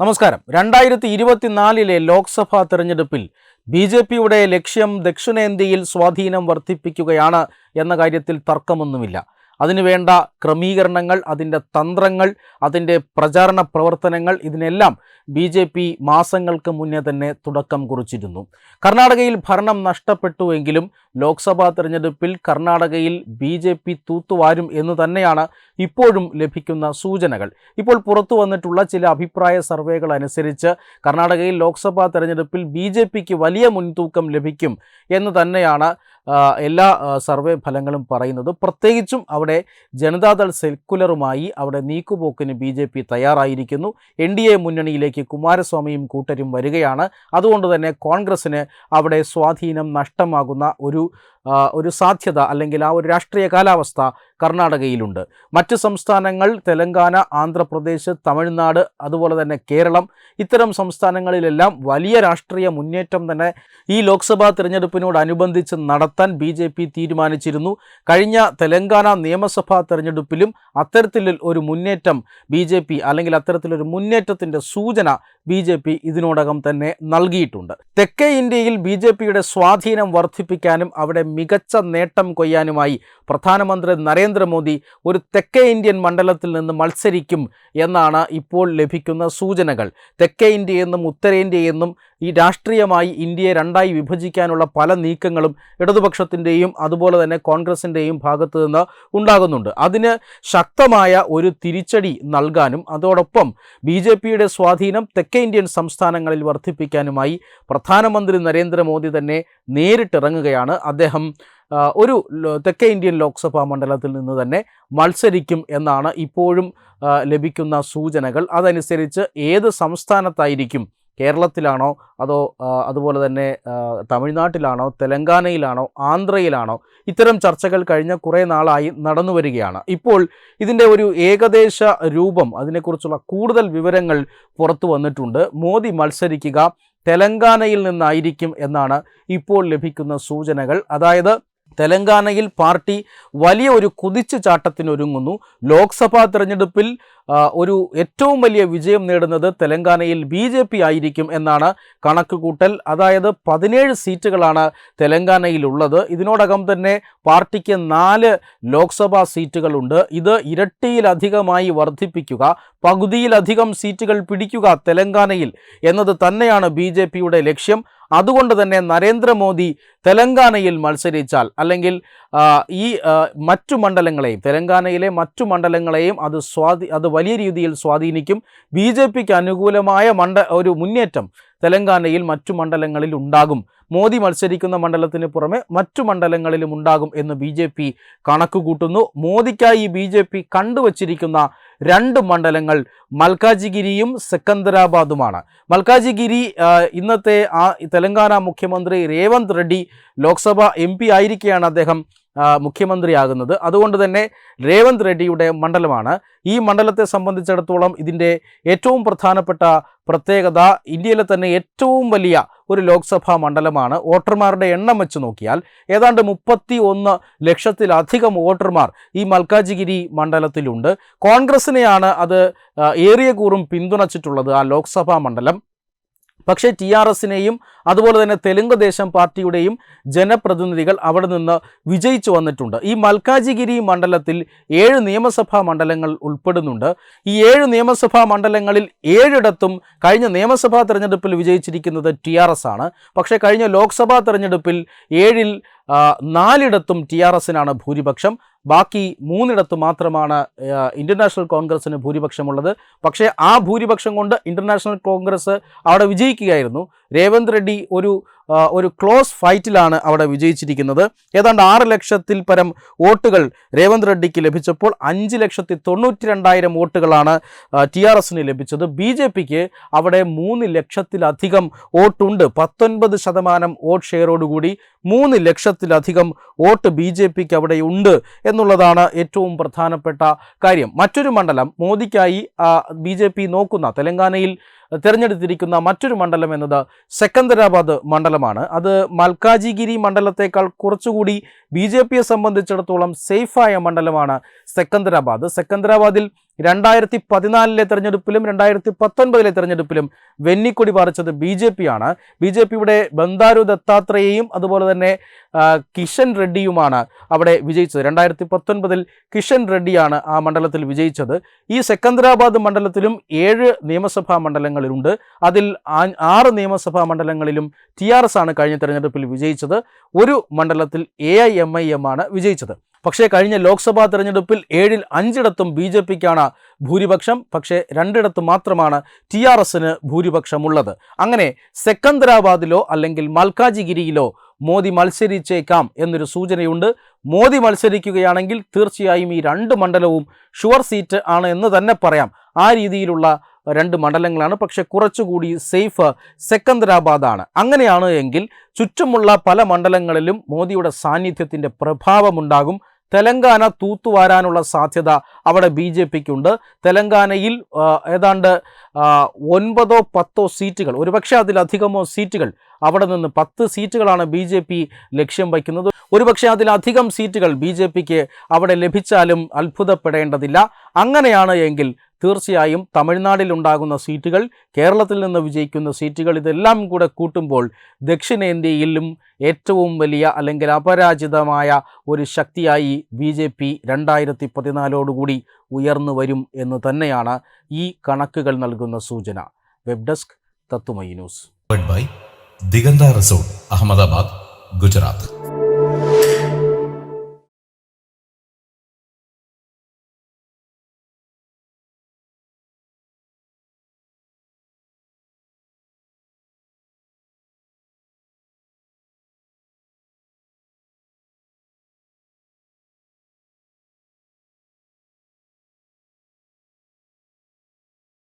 നമസ്കാരം. രണ്ടായിരത്തി ഇരുപത്തിനാലിലെ ലോക്സഭാ തെരഞ്ഞെടുപ്പിൽ ബി ജെ പിയുടെ ലക്ഷ്യം ദക്ഷിണേന്ത്യയിൽ സ്വാധീനം വർദ്ധിപ്പിക്കുകയാണ് എന്ന കാര്യത്തിൽ തർക്കമൊന്നുമില്ല. അതിനുവേണ്ട ക്രമീകരണങ്ങൾ അതിന്റെ തന്ത്രങ്ങൾ അതിന്റെ പ്രചാരണ പ്രവർത്തനങ്ങൾ ഇതിനെല്ലാം ബി ജെ പി മാസങ്ങൾക്ക് മുന്നേ തന്നെ തുടക്കം കുറിച്ചിരുന്നു. കർണാടകയിൽ ഭരണം നഷ്ടപ്പെട്ടുവെങ്കിലും ലോക്സഭാ തെരഞ്ഞെടുപ്പിൽ കർണാടകയിൽ ബി ജെ പി തൂത്തുവാരും എന്ന് തന്നെയാണ് ഇപ്പോഴും ലഭിക്കുന്ന സൂചനകൾ. ഇപ്പോൾ പുറത്തു വന്നിട്ടുള്ള ചില അഭിപ്രായ സർവേകൾ അനുസരിച്ച് കർണാടകയിൽ ലോക്സഭാ തെരഞ്ഞെടുപ്പിൽ ബി ജെ പിക്ക് വലിയ മുൻതൂക്കം ലഭിക്കും എന്ന് തന്നെയാണ് എല്ലാ സർവേ ഫലങ്ങളും പറയുന്നത് പ്രത്യേകിച്ചും അവിടെ ജനതാദൾ സെക്കുലറുമായി അവിടെ നീക്കുപോക്കിന് ബി ജെ പി തയ്യാറായിരിക്കുന്നു. എൻ ഡി എ മുന്നണിയിലേക്ക് കുമാരസ്വാമിയും കൂട്ടരും വരികയാണ്. അതുകൊണ്ട് തന്നെ കോൺഗ്രസ്സിന് അവിടെ സ്വാധീനം നഷ്ടമാകുന്ന ഒരു ഒരു സാധ്യത അല്ലെങ്കിൽ ആ ഒരു രാഷ്ട്രീയ കാലാവസ്ഥ കർണാടകയിലുണ്ട്. മറ്റ് സംസ്ഥാനങ്ങൾ തെലങ്കാന ആന്ധ്രാപ്രദേശ് തമിഴ്നാട് അതുപോലെ തന്നെ കേരളം ഇത്തരം സംസ്ഥാനങ്ങളിലെല്ലാം വലിയ രാഷ്ട്രീയ മുന്നേറ്റം തന്നെ ഈ ലോക്സഭാ തിരഞ്ഞെടുപ്പിനോടനുബന്ധിച്ച് നടത്താൻ ബി ജെ പി തീരുമാനിച്ചിരുന്നു. കഴിഞ്ഞ തെലങ്കാന നിയമസഭാ തെരഞ്ഞെടുപ്പിലും അത്തരത്തിൽ ഒരു മുന്നേറ്റം ബി ജെ പി അല്ലെങ്കിൽ അത്തരത്തിലൊരു മുന്നേറ്റത്തിന്റെ സൂചന ബി ജെ പി ഇതിനോടകം തന്നെ നൽകിയിട്ടുണ്ട്. തെക്കേ ഇന്ത്യയിൽ ബി ജെ പിയുടെ സ്വാധീനം വർദ്ധിപ്പിക്കാനും അവിടെ മികച്ച നേട്ടം കൊയ്യാനുമായി പ്രധാനമന്ത്രി നരേന്ദ്രമോദി ഒരു തെക്കേ ഇന്ത്യൻ മണ്ഡലത്തിൽ നിന്ന് മത്സരിക്കും എന്നാണ് ഇപ്പോൾ ലഭിക്കുന്ന സൂചനകൾ. തെക്കേ ഇന്ത്യയെന്നും ഉത്തരേന്ത്യയെന്നും ഈ രാഷ്ട്രീയമായി ഇന്ത്യയെ രണ്ടായി വിഭജിക്കാനുള്ള പല നീക്കങ്ങളും ഇടതുപക്ഷത്തിന്റെയും അതുപോലെ തന്നെ കോൺഗ്രസിന്റെയും ഭാഗത്തു നിന്ന് ഉണ്ടാകുന്നുണ്ട്. അതിന് ശക്തമായ ഒരു തിരിച്ചടി നൽകാനും അതോടൊപ്പം ബി സ്വാധീനം തെക്കേ ഇന്ത്യൻ സംസ്ഥാനങ്ങളിൽ വർദ്ധിപ്പിക്കാനുമായി പ്രധാനമന്ത്രി നരേന്ദ്രമോദി തന്നെ നേരിട്ടിറങ്ങുകയാണ്. അദ്ദേഹം ഒരു തെക്കേ ഇന്ത്യൻ ലോക്സഭാ മണ്ഡലത്തിൽ നിന്ന് തന്നെ മത്സരിക്കും എന്നാണ് ഇപ്പോഴും ലഭിക്കുന്ന സൂചനകൾ. അതനുസരിച്ച് ഏത് സംസ്ഥാനത്തായിരിക്കും കേരളത്തിലാണോ അതോ അതുപോലെ തന്നെ തമിഴ്നാട്ടിലാണോ തെലങ്കാനയിലാണോ ആന്ധ്രയിലാണോ ഇത്തരം ചർച്ചകൾ കഴിഞ്ഞ കുറേ നാളായി നടന്നു വരികയാണ്. ഇപ്പോൾ ഇതിന്റെ ഒരു ഏകദേശ രൂപം അതിനെക്കുറിച്ചുള്ള കൂടുതൽ വിവരങ്ങൾ പുറത്തു വന്നിട്ടുണ്ട്. മോദി മത്സരിക്കുക തെലങ്കാനയിൽ നിന്നായിരിക്കും എന്നാണ് ഇപ്പോൾ ലഭിക്കുന്ന സൂചനകൾ. അതായത് തെലങ്കാനയിൽ പാർട്ടി വലിയ ഒരു കുതിച്ചു ചാട്ടത്തിനൊരുങ്ങുന്നു. ലോക്സഭാ തെരഞ്ഞെടുപ്പിൽ ഒരു ഏറ്റവും വലിയ വിജയം നേടുന്നത് തെലങ്കാനയിൽ ബി ജെ പി ആയിരിക്കും എന്നാണ് കണക്കുകൂട്ടൽ. അതായത് പതിനേഴ് സീറ്റുകളാണ് തെലങ്കാനയിലുള്ളത്. ഇതിനോടകം തന്നെ പാർട്ടിക്ക് നാല് ലോക്സഭാ സീറ്റുകളുണ്ട്. ഇത് ഇരട്ടിയിലധികമായി വർദ്ധിപ്പിക്കുക പകുതിയിലധികം സീറ്റുകൾ പിടിക്കുക തെലങ്കാനയിൽ എന്നത് തന്നെയാണ് ബി ലക്ഷ്യം. അതുകൊണ്ട് തന്നെ നരേന്ദ്രമോദി തെലങ്കാനയിൽ മത്സരിച്ചാൽ അല്ലെങ്കിൽ ഈ മറ്റു മണ്ഡലങ്ങളെയും തെലങ്കാനയിലെ മറ്റു മണ്ഡലങ്ങളെയും അത് സ്വാധീ അത് വലിയ രീതിയിൽ സ്വാധീനിക്കും. ബി ജെ പിക്ക് അനുകൂലമായ മണ്ഡ ഒരു മുന്നേറ്റം തെലങ്കാനയിൽ മറ്റു മണ്ഡലങ്ങളിൽ ഉണ്ടാകും. മോദി മത്സരിക്കുന്ന മണ്ഡലത്തിന് പുറമെ മറ്റു മണ്ഡലങ്ങളിലും ഉണ്ടാകും എന്ന് ബി ജെ പി കണക്കുകൂട്ടുന്നു. മോദിക്കായി ബി ജെ പി കണ്ടുവച്ചിരിക്കുന്ന രണ്ട് മണ്ഡലങ്ങൾ മൽക്കാജിഗിരിയും സെക്കന്ദരാബാദുമാണ്. മൽക്കാജിഗിരി ഇന്നത്തെ ആ തെലങ്കാന മുഖ്യമന്ത്രി രേവന്ത് റെഡ്ഡി ലോക്സഭ എം ആയിരിക്കെയാണ് അദ്ദേഹം മുഖ്യമന്ത്രിയാകുന്നത്. അതുകൊണ്ട് തന്നെ രേവന്ത് റെഡ്ഡിയുടെ മണ്ഡലമാണ്. ഈ മണ്ഡലത്തെ സംബന്ധിച്ചിടത്തോളം ഇതിന്റെ ഏറ്റവും പ്രധാനപ്പെട്ട പ്രത്യേകത ഇന്ത്യയിലെ തന്നെ ഏറ്റവും വലിയ ഒരു ലോക്സഭാ മണ്ഡലമാണ്. വോട്ടർമാരുടെ എണ്ണം വെച്ച് നോക്കിയാൽ ഏതാണ്ട് മുപ്പത്തി ഒന്ന് ലക്ഷത്തിലധികം വോട്ടർമാർ ഈ മൽക്കാജിഗിരി മണ്ഡലത്തിലുണ്ട്. കോൺഗ്രസിനെയാണ് അത് ഏറിയ കൂറും പിന്തുണച്ചിട്ടുള്ളത് ആ ലോക്സഭാ മണ്ഡലം. പക്ഷേ ടി ആർ എസിനെയും അതുപോലെ തന്നെ തെലുങ്ക് ദേശം പാർട്ടിയുടെയും ജനപ്രതിനിധികൾ അവിടെ നിന്ന് വിജയിച്ചു വന്നിട്ടുണ്ട്. ഈ മൽക്കാജിഗിരി മണ്ഡലത്തിൽ ഏഴ് നിയമസഭാ മണ്ഡലങ്ങൾ ഉൾപ്പെടുന്നുണ്ട്. ഈ ഏഴ് നിയമസഭാ മണ്ഡലങ്ങളിൽ ഏഴിടത്തും കഴിഞ്ഞ നിയമസഭാ തെരഞ്ഞെടുപ്പിൽ വിജയിച്ചിരിക്കുന്നത് ടി ആർ എസ് ആണ്. പക്ഷേ കഴിഞ്ഞ ലോക്സഭാ തെരഞ്ഞെടുപ്പിൽ ഏഴിൽ നാലിടത്തും ടി ആർ എസിനാണ് ഭൂരിപക്ഷം. ബാക്കി മൂന്നിടത്ത് മാത്രമാണ് ഇന്റർനാഷണൽ കോൺഗ്രസ്സിന് ഭൂരിപക്ഷമുള്ളത്. പക്ഷേ ആ ഭൂരിപക്ഷം കൊണ്ട് ഇന്റർനാഷണൽ നാഷണൽ കോൺഗ്രസ് അവിടെ വിജയിക്കുകയായിരുന്നു. രേവന്ത് റെഡ്ഡി ഒരു ഒരു ക്ലോസ് ഫൈറ്റിലാണ് അവിടെ വിജയിച്ചിരിക്കുന്നത്. ഏതാണ്ട് ആറ് ലക്ഷത്തിൽ പരം വോട്ടുകൾ രേവന്ത് റെഡ്ഡിക്ക് ലഭിച്ചപ്പോൾ അഞ്ച് ലക്ഷത്തി തൊണ്ണൂറ്റി രണ്ടായിരം വോട്ടുകളാണ് ടി ആർ എസിന് ലഭിച്ചത്. ബി ജെ പിക്ക് അവിടെ മൂന്ന് ലക്ഷത്തിലധികം വോട്ടുണ്ട്. പത്തൊൻപത് ശതമാനം വോട്ട് ഷെയറോടുകൂടി മൂന്ന് ലക്ഷത്തിലധികം വോട്ട് ബി ജെ പിക്ക് അവിടെ ഉണ്ട് എന്നുള്ളതാണ് ഏറ്റവും പ്രധാനപ്പെട്ട കാര്യം. മറ്റൊരു മണ്ഡലം മോദിക്കായി ബി ജെ പി നോക്കുന്ന തെലങ്കാനയിൽ തിരഞ്ഞെടുത്തിരിക്കുന്ന മറ്റൊരു മണ്ഡലം എന്നത് സെക്കന്ദരാബാദ് മണ്ഡലമാണ്. അത് മൽക്കാജിഗിരി മണ്ഡലത്തേക്കാൾ കുറച്ചുകൂടി ബി ജെ പിയെ സംബന്ധിച്ചിടത്തോളം സേഫായ മണ്ഡലമാണ് സെക്കന്ദരാബാദ്. സെക്കന്ദരാബാദിൽ രണ്ടായിരത്തി പതിനാലിലെ തെരഞ്ഞെടുപ്പിലും രണ്ടായിരത്തി പത്തൊൻപതിലെ തെരഞ്ഞെടുപ്പിലും വെന്നിക്കൊടി പാറിച്ചത് ബി ജെ പി ആണ് ബി ജെ പിയുടെ ബന്ദാരു ദത്താത്രേയയും അതുപോലെ തന്നെ കിഷൻ റെഡ്ഡിയുമാണ് അവിടെ വിജയിച്ചത്. രണ്ടായിരത്തി പത്തൊൻപതിൽ കിഷൻ റെഡ്ഡിയാണ് ആ മണ്ഡലത്തിൽ വിജയിച്ചത്. ഈ സെക്കന്ദരാബാദ് മണ്ഡലത്തിലും ഏഴ് നിയമസഭാ മണ്ഡലങ്ങളിലുണ്ട്. അതിൽ ആറ് നിയമസഭാ മണ്ഡലങ്ങളിലും ടി ആർ എസ് ആണ് കഴിഞ്ഞ തെരഞ്ഞെടുപ്പിൽ വിജയിച്ചത്. ഒരു മണ്ഡലത്തിൽ A I M I M ആണ് വിജയിച്ചത്. പക്ഷേ കഴിഞ്ഞ ലോക്സഭാ തെരഞ്ഞെടുപ്പിൽ ഏഴിൽ അഞ്ചിടത്തും ബി ജെ പിക്കാണ് ഭൂരിപക്ഷം. പക്ഷേ രണ്ടിടത്ത് മാത്രമാണ് ടി ആർ എസിന് ഭൂരിപക്ഷമുള്ളത്. അങ്ങനെ സെക്കന്ദരാബാദിലോ അല്ലെങ്കിൽ മൽക്കാജിഗിരിയിലോ മോദി മത്സരിച്ചേക്കാം എന്നൊരു സൂചനയുണ്ട്. മോദി മത്സരിക്കുകയാണെങ്കിൽ തീർച്ചയായും ഈ രണ്ട് മണ്ഡലവും ഷുവർ സീറ്റ് ആണ് എന്ന് തന്നെ പറയാം. ആ രീതിയിലുള്ള രണ്ട് മണ്ഡലങ്ങളാണ്. പക്ഷെ കുറച്ചുകൂടി സേഫ് സെക്കന്ദരാബാദാണ്. അങ്ങനെയാണ് എങ്കിൽ ചുറ്റുമുള്ള പല മണ്ഡലങ്ങളിലും മോദിയുടെ സാന്നിധ്യത്തിന്റെ പ്രഭാവമുണ്ടാകും. തെലങ്കാന തൂത്തുവാരാനുള്ള സാധ്യത അവിടെ ബി ജെ പിക്കുണ്ട്. തെലങ്കാനയിൽ ഏതാണ്ട് ഒൻപതോ പത്തോ സീറ്റുകൾ ഒരുപക്ഷെ അതിലധികമോ സീറ്റുകൾ അവിടെ നിന്ന് പത്ത് സീറ്റുകളാണ് ബി ലക്ഷ്യം വയ്ക്കുന്നത്. ഒരുപക്ഷെ അതിലധികം സീറ്റുകൾ ബി ജെ പിക്ക് അവിടെ ലഭിച്ചാലും അത്ഭുതപ്പെടേണ്ടതില്ല. അങ്ങനെയാണ് എങ്കിൽ തീർച്ചയായും തമിഴ്നാട്ടിൽ ഉണ്ടാകുന്ന സീറ്റുകൾ കേരളത്തിൽ നിന്ന് വിജയിക്കുന്ന സീറ്റുകൾ ഇതെല്ലാം കൂടെ കൂട്ടുമ്പോൾ ദക്ഷിണേന്ത്യയിലും ഏറ്റവും വലിയ അല്ലെങ്കിൽ അപരാജിതമായ ഒരു ശക്തിയായി ബി ജെ പി രണ്ടായിരത്തി പതിനാലോടുകൂടി ഉയർന്നു വരും എന്ന് തന്നെയാണ് ഈ കണക്കുകൾ നൽകുന്ന സൂചന. Web desk Thathumai news. Digantha resort Ahmedabad Gujarat.